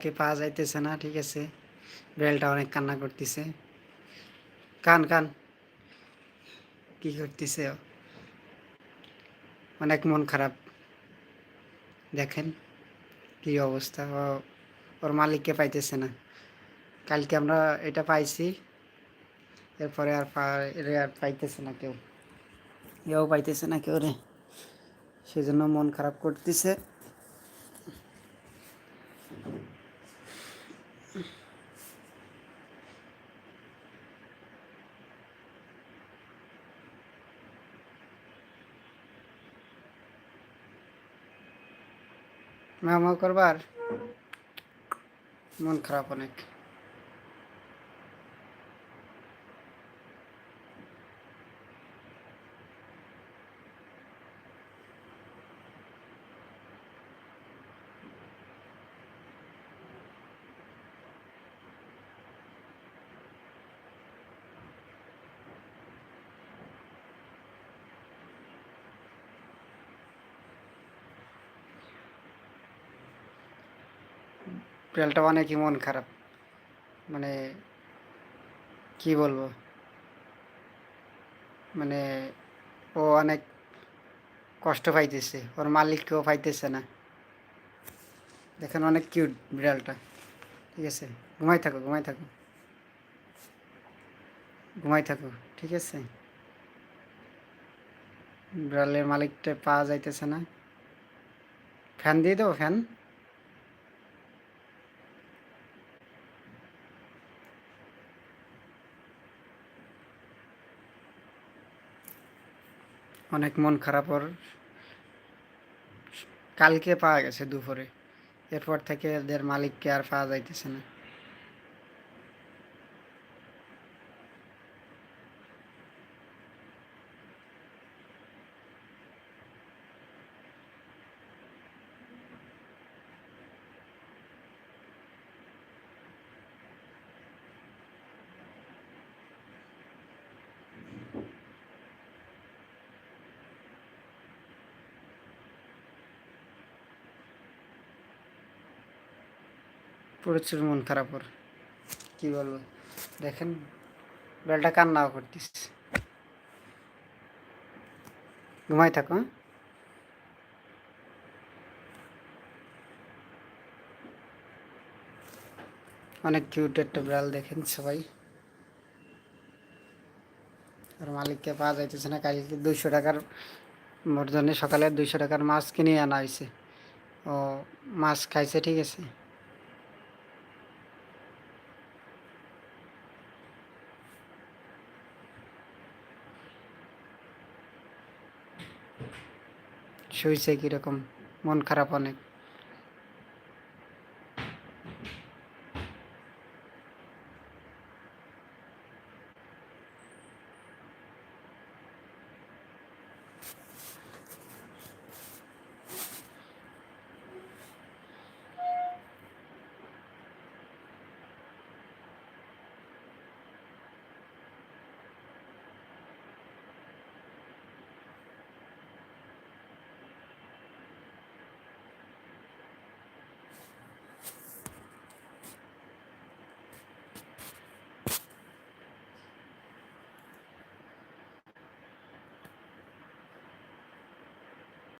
কে পাওয়া যাইতেছে না, ঠিক আছে। বেলটা অনেক কান্না করতেছে। কান কান। কি করতেছে? অনেক মন খারাপ। দেখেন কি অবস্থা। ওর মালিককে পাইতেছে না। কালকে আমরা এটা পাইছি। এরপরে আর পা- আর পাইতেছে না কেউ। এও পাইতেছে না কেউ রে। সেজন্য মন খারাপ করতেছে। মামা করবার মন খারাপ অনেক। বিড়ালটা অনেকই মন খারাপ? মানে কি বলব? মানে ও অনেক কষ্ট পাইতেছে। ওর মালিককেও পাইতেছে না। দেখেন অনেক কিউট বিড়ালটা। ঠিক আছে? ঘুমাই থাকো ঘুমাই থাকো। ঘুমাই থাকো, ঠিক আছে? বিড়ালের মালিকটা পাওয়া যাইতেছে না। ফ্যান দিয়ে দেবো, ফ্যান? অনেক মন খারাপ ওর কালকে পাওয়া গেছে দুপুরে। এরপর থেকে এদের মালিককে আর পাওয়া যাইতেছে না। প্রচুর মন খারাপ ওর। কি বলব? দেখেন, বেলটা কান্নাও করতিস ঘুমাই থাকো হ্যাঁ? অনেক কিউট একটা বিড়াল দেখেন সবাই। আর মালিককে পাওয়া যাইতেছে না, কালকে দুইশো টাকার মোর জন্য সকালে দুইশো টাকার মাছ কিনে আনা হয়েছে ও মাছ খাইছে, ঠিক আছে? শুইছে কীরকম? মন খারাপ অনেক।